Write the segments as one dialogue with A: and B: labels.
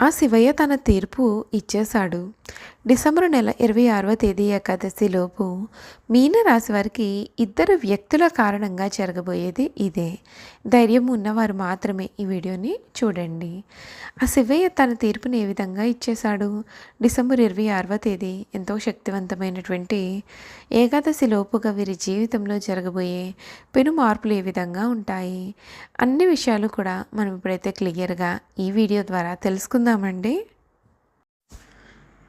A: ఆ శివయ్య తన తీర్పు ఇచ్చేశాడు. డిసెంబర్ నెల ఇరవై ఆరవ తేదీ ఏకాదశి లోపు వారికి ఇద్దరు వ్యక్తుల కారణంగా జరగబోయేది ఇదే. ధైర్యం ఉన్నవారు మాత్రమే ఈ వీడియోని చూడండి. ఆ శివయ్య తన తీర్పుని ఏ విధంగా ఇచ్చేశాడు? డిసెంబర్ ఇరవై ఆరవ తేదీ ఎంతో శక్తివంతమైనటువంటి ఏకాదశి లోపుగా వీరి జీవితంలో జరగబోయే పెను మార్పులు ఏ విధంగా ఉంటాయి? అన్ని విషయాలు కూడా మనం ఇప్పుడైతే క్లియర్గా ఈ వీడియో ద్వారా తెలుసుకుందామండి.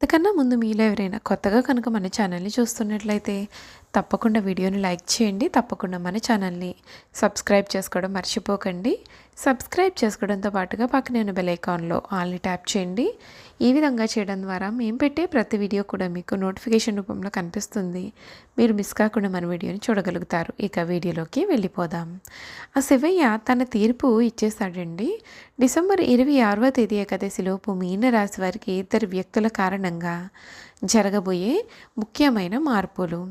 A: అంతకన్నా ముందు మీలో ఎవరైనా కొత్తగా కనుక మన ఛానల్ని చూస్తున్నట్లయితే తప్పకుండా వీడియోని లైక్ చేయండి. తప్పకుండా మన ఛానల్ని సబ్స్క్రైబ్ చేసుకోవడం మర్చిపోకండి. సబ్స్క్రైబ్ చేసుకోవడంతో పాటుగా పక్కనే ఉన్న బెల్ ఐకాన్లో ఆల్ని ట్యాప్ చేయండి. ఈ విధంగా చేయడం ద్వారా మేము పెట్టే ప్రతి వీడియో కూడా మీకు నోటిఫికేషన్ రూపంలో కనిపిస్తుంది. మీరు మిస్ కాకుండా మన వీడియోని చూడగలుగుతారు. ఇక వీడియోలోకి వెళ్ళిపోదాం. ఆ శివయ్య తన తీర్పు ఇచ్చేస్తాడండి డిసెంబర్ ఇరవై ఆరవ తేదీ ఏకాదశిలోపు మీన రాశి వారికి ఇద్దరు వ్యక్తుల కారణంగా జరగబోయే ముఖ్యమైన మార్పులు.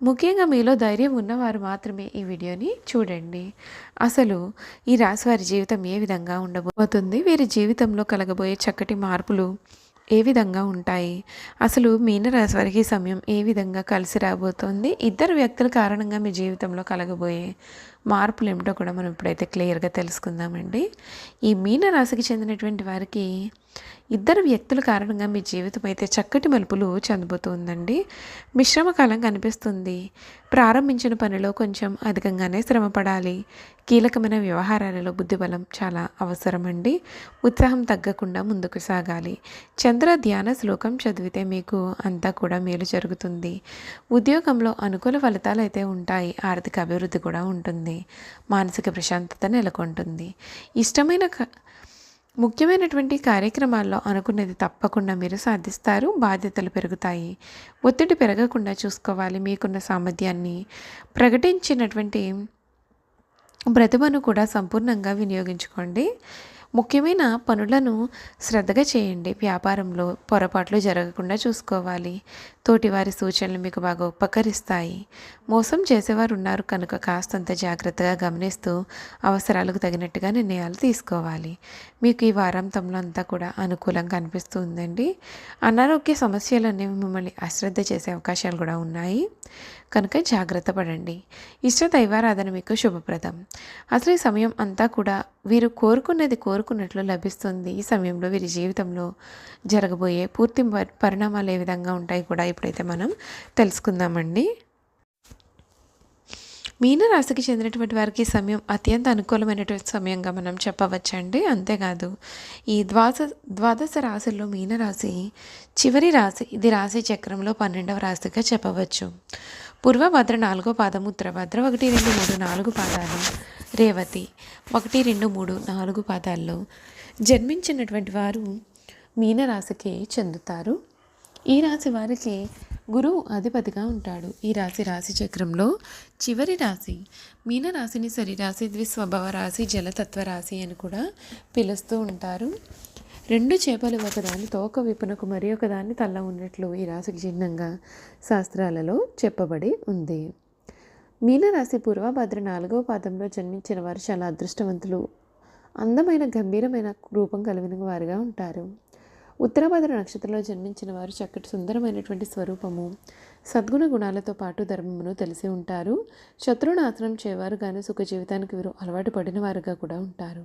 A: ముఖ్యంగా మీలో ధైర్యం ఉన్నవారు మాత్రమే ఈ వీడియోని చూడండి. అసలు ఈ రాశి వారి జీవితం ఏ విధంగా ఉండబోతుంది? వీరి జీవితంలో కలగబోయే చక్కటి మార్పులు ఏ విధంగా ఉంటాయి? అసలు మీనరాశి వారికి సమయం ఏ విధంగా కలిసి రాబోతోంది? ఇద్దరు వ్యక్తుల కారణంగా మీ జీవితంలో కలగబోయే మార్పులు ఏమిటో కూడా మనం ఇప్పుడైతే క్లియర్గా తెలుసుకుందామండి. ఈ మీనరాశికి చెందినటువంటి వారికి ఇద్దరు వ్యక్తుల కారణంగా మీ జీవితం అయితే చక్కటి మలుపులు చెందబోతుందండి మిశ్రమ కాలం కనిపిస్తుంది. ప్రారంభించిన పనిలో కొంచెం అధికంగానే శ్రమ పడాలి. కీలకమైన వ్యవహారాలలో బుద్ధిబలం చాలా అవసరమండి. ఉత్సాహం తగ్గకుండా ముందుకు సాగాలి. చంద్ర ధ్యాన శ్లోకం చదివితే మీకు అంతా కూడా మేలు జరుగుతుంది. ఉద్యోగంలో అనుకూల ఫలితాలు అయితే ఉంటాయి. ఆర్థిక అభివృద్ధి కూడా ఉంటుంది. మానసిక ప్రశాంతత నెలకొంటుంది. ఇష్టమైన క- ముఖ్యమైనటువంటి కార్యక్రమాల్లో అనుకున్నది తప్పకుండా మీరు సాధిస్తారు బాధ్యతలు పెరుగుతాయి. ఒత్తిడి పెరగకుండా చూసుకోవాలి మీకున్న సామర్థ్యాన్ని ప్రకటించినటువంటి ప్రతిభను కూడా సంపూర్ణంగా వినియోగించుకోండి. ముఖ్యమైన పనులను శ్రద్ధగా చేయండి. వ్యాపారంలో పొరపాట్లు జరగకుండా చూసుకోవాలి. తోటివారి సూచనలు మీకు బాగా ఉపకరిస్తాయి. మోసం చేసేవారు ఉన్నారు కనుక కాస్తంత జాగ్రత్తగా గమనిస్తూ అవసరాలకు తగినట్టుగా నిర్ణయాలు తీసుకోవాలి. మీకు ఈ వారాంతంలో అంతా కూడా అనుకూలంగా అనిపిస్తుందండి. అనారోగ్య సమస్యలు అనేవి మిమ్మల్ని అశ్రద్ధ చేసే అవకాశాలు కూడా ఉన్నాయి. కనుక జాగ్రత్త పడండి. ఇష్ట దైవారాధన మీకు శుభప్రదం. అసలు ఈ సమయం అంతా కూడా వీరు కోరుకున్నది కోరుకున్నట్లు లభిస్తుంది. ఈ సమయంలో వీరి జీవితంలో జరగబోయే పూర్తి పరి- పరిణామాలు ఏ విధంగా ఉంటాయి కూడా ఇప్పుడైతే మనం తెలుసుకుందామండి. మీనరాశికి చెందినటువంటి వారికి సమయం అత్యంత అనుకూలమైనటువంటి సమయంగా మనం చెప్పవచ్చండి. అంతేకాదు ఈ ద్వాదశ ద్వాదశ రాశుల్లో మీనరాశి చివరి రాశి ఇది రాశి చక్రంలో పన్నెండవ రాశిగా చెప్పవచ్చు. పూర్వభద్ర నాలుగో పాదం ఉత్తరభద్ర ఒకటి రెండు మూడు నాలుగు పాదాలు రేవతి ఒకటి రెండు మూడు నాలుగు పాదాల్లో జన్మించినటువంటి వారు మీనరాశికి చెందుతారు. ఈ రాశి వారికి గురువు అధిపతిగా ఉంటాడు. ఈ రాశి రాశి చక్రంలో చివరి రాశి మీన రాశిని సరి రాశి ద్విస్వభావ రాశి జలతత్వ రాశి అని కూడా పిలుస్తూ ఉంటారు. రెండు చేపలు ఒకదాని తోక విపునకు మరి ఒకదాని తల్ల ఉన్నట్లు ఈ రాశికి చిహ్నంగా శాస్త్రాలలో చెప్పబడి ఉంది. మీనరాశి పూర్వభద్ర నాలుగవ పాదంలో జన్మించిన వారు చాలా అదృష్టవంతులు. అందమైన గంభీరమైన రూపం కలిగిన వారుగా ఉంటారు. ఉత్తరాభద్ర నక్షత్రంలో జన్మించిన వారు చక్కటి సుందరమైనటువంటి స్వరూపము. సద్గుణ గుణాలతో పాటు ధర్మమును తెలిసి ఉంటారు. శత్రునాశనం చేవారు కానీ సుఖ జీవితానికి వీరు అలవాటు పడిన వారుగా కూడా ఉంటారు.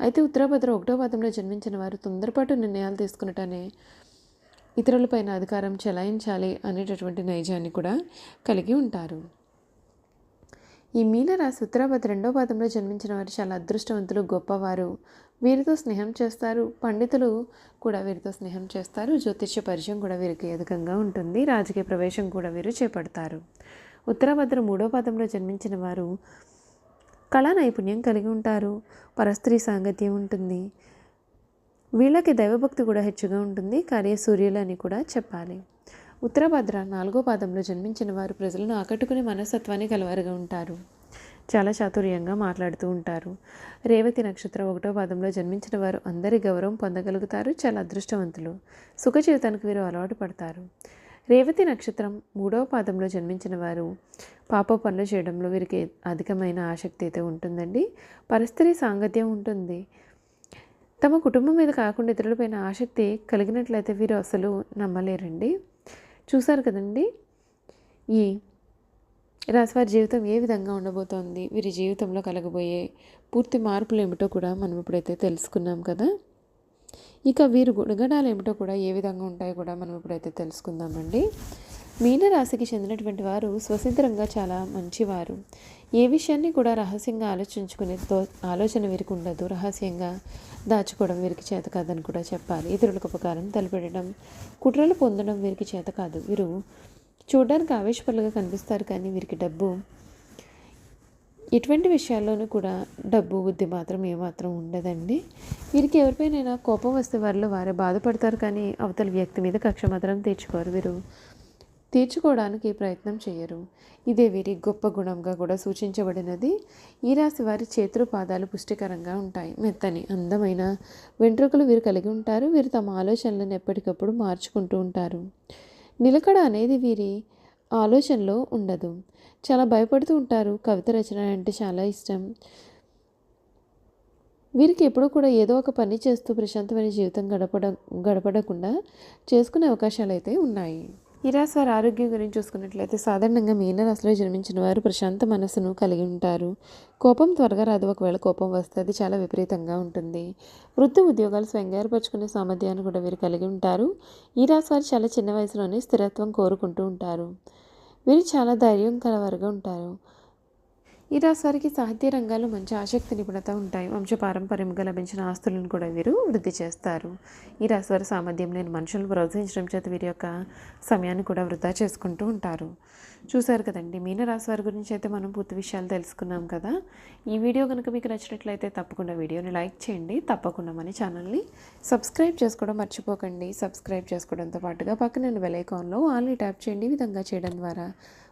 A: అయితే ఉత్తరాభద్ర ఒకటో పాదంలో జన్మించిన వారు తొందరపాటు నిర్ణయాలు తీసుకున్నటనే ఇతరులపైన అధికారం చెలాయించాలి అనేటటువంటి నైజాన్ని కూడా కలిగి ఉంటారు. ఈ మీనరాశి ఉత్తరాభద్ర రెండో పాదంలో జన్మించిన వారు చాలా అదృష్టవంతులు గొప్పవారు. వీరితో స్నేహం చేస్తారు. పండితులు కూడా వీరితో స్నేహం చేస్తారు. జ్యోతిష్య పరిచయం కూడా వీరికి అధికంగా ఉంటుంది. రాజకీయ ప్రవేశం కూడా వీరు చేపడతారు. ఉత్తరాభద్ర మూడో పదంలో జన్మించిన వారు కళా నైపుణ్యం కలిగి ఉంటారు. పరస్త్రీ సాంగత్యం ఉంటుంది. వీళ్ళకి దైవభక్తి కూడా హెచ్చుగా ఉంటుంది. కార్యసూర్యులు అని కూడా చెప్పాలి. ఉత్తరభద్ర నాలుగో పాదంలో జన్మించిన వారు ప్రజలను ఆకట్టుకునే మనస్తత్వాన్ని కలవారుగా ఉంటారు. చాలా చాతుర్యంగా మాట్లాడుతూ ఉంటారు. రేవతి నక్షత్రం ఒకటో పాదంలో జన్మించిన వారు అందరి గౌరవం పొందగలుగుతారు. చాలా అదృష్టవంతులు. సుఖ జీవితానికి వీరు అలవాటు పడతారు. రేవతి నక్షత్రం మూడవ పాదంలో జన్మించిన వారు పాప పనులు చేయడంలో వీరికి అధికమైన ఆసక్తి అయితే ఉంటుందండి. పరిస్థితి సాంగత్యం ఉంటుంది. తమ కుటుంబం మీద కాకుండా ఇతరులపైన ఆసక్తి కలిగినట్లయితే వీరు అసలు నమ్మలేరండి. చూసారు కదండి? ఈ రాశివారి జీవితం ఏ విధంగా ఉండబోతోంది? వీరి జీవితంలో కలగబోయే పూర్తి మార్పులు ఏమిటో కూడా మనం ఇప్పుడైతే తెలుసుకున్నాం కదా. ఇక వీరు గుణగణాలు ఏమిటో కూడా ఏ విధంగా ఉంటాయో కూడా మనం ఇప్పుడైతే తెలుసుకుందామండి. మీన రాశికి చెందినటువంటి వారు స్వతంత్రంగా చాలా మంచివారు. ఏ విషయాన్ని కూడా రహస్యంగా ఆలోచించుకునే తో ఆలోచన వీరికి ఉండదు. రహస్యంగా దాచుకోవడం వీరికి చేత కాదని కూడా చెప్పాలి. ఇతరులకు ఉపకారం తలపెట్టడం కుట్రలు పొందడం వీరికి చేత కాదు. వీరు చూడడానికి ఆవేశపరులుగా కనిపిస్తారు కానీ వీరికి డబ్బు ఎటువంటి విషయాల్లోనూ కూడా డబ్బు బుద్ధి మాత్రం ఏమాత్రం ఉండదండి. వీరికి ఎవరిపైనైనా కోపం వస్తే వారిలో వారే బాధపడతారు కానీ అవతల వ్యక్తి మీద కక్ష మాత్రం తీర్చుకోరు వీరు. తీర్చుకోవడానికి ప్రయత్నం చేయరు. ఇదే వీరి గొప్ప గుణంగా కూడా సూచించబడినది. ఈ రాశి వారి చేతులు పాదాలు పుష్టికరంగా ఉంటాయి. మెత్తని అందమైన వెంట్రుకలు వీరు కలిగి ఉంటారు. వీరు తమ ఆలోచనలను ఎప్పటికప్పుడు మార్చుకుంటూ ఉంటారు. నిలకడ అనేది వీరి ఆలోచనలో ఉండదు. చాలా భయపడుతూ ఉంటారు. కవిత రచన అంటే చాలా ఇష్టం. వీరికి ఎప్పుడూ కూడా ఏదో ఒక పని చేస్తూ ప్రశాంతమైన జీవితం గడపడ గడపడకుండా చేసుకునే అవకాశాలు అయితే ఉన్నాయి. ఈ రాశి వారి ఆరోగ్యం గురించి చూసుకున్నట్లయితే సాధారణంగా మీనరాశిలో జన్మించిన వారు ప్రశాంత మనస్సును కలిగి ఉంటారు. కోపం త్వరగా రాదు. ఒకవేళ కోపం వస్తే అది చాలా విపరీతంగా ఉంటుంది. వృత్తి ఉద్యోగాలు స్వయంగా ఏర్పరచుకునే సామర్థ్యాన్ని కూడా వీరు కలిగి ఉంటారు. ఈ రాశి వారు చాలా చిన్న వయసులోనే స్థిరత్వం కోరుకుంటూ ఉంటారు. వీరు చాలా ధైర్యం కలవారుగా ఉంటారు. ఈ రాశివారికి సాహిత్య రంగాల్లో మంచి ఆసక్తి నిపుణత ఉంటాయి. వంశపారంపర్యంగా లభించిన ఆస్తులను కూడా వీరు వృద్ధి చేస్తారు. ఈ రాశివారి సామర్థ్యం లేని మనుషులను ప్రోత్సహించడం చేత వీరి యొక్క సమయాన్ని కూడా వృధా చేసుకుంటూ ఉంటారు. చూసారు కదండి మీనరాశి వారి గురించి అయితే మనం పూర్తి విషయాలు తెలుసుకున్నాం కదా. ఈ వీడియో కనుక మీకు నచ్చినట్లయితే తప్పకుండా వీడియోని లైక్ చేయండి. తప్పకుండా మన ఛానల్ని సబ్స్క్రైబ్ చేసుకోవడం మర్చిపోకండి. సబ్స్క్రైబ్ చేసుకోవడంతో పాటుగా పక్కన బెల్ ఐకాన్లో ఆల్ని ట్యాప్ చేయండి. ఈ విధంగా చేయడం ద్వారా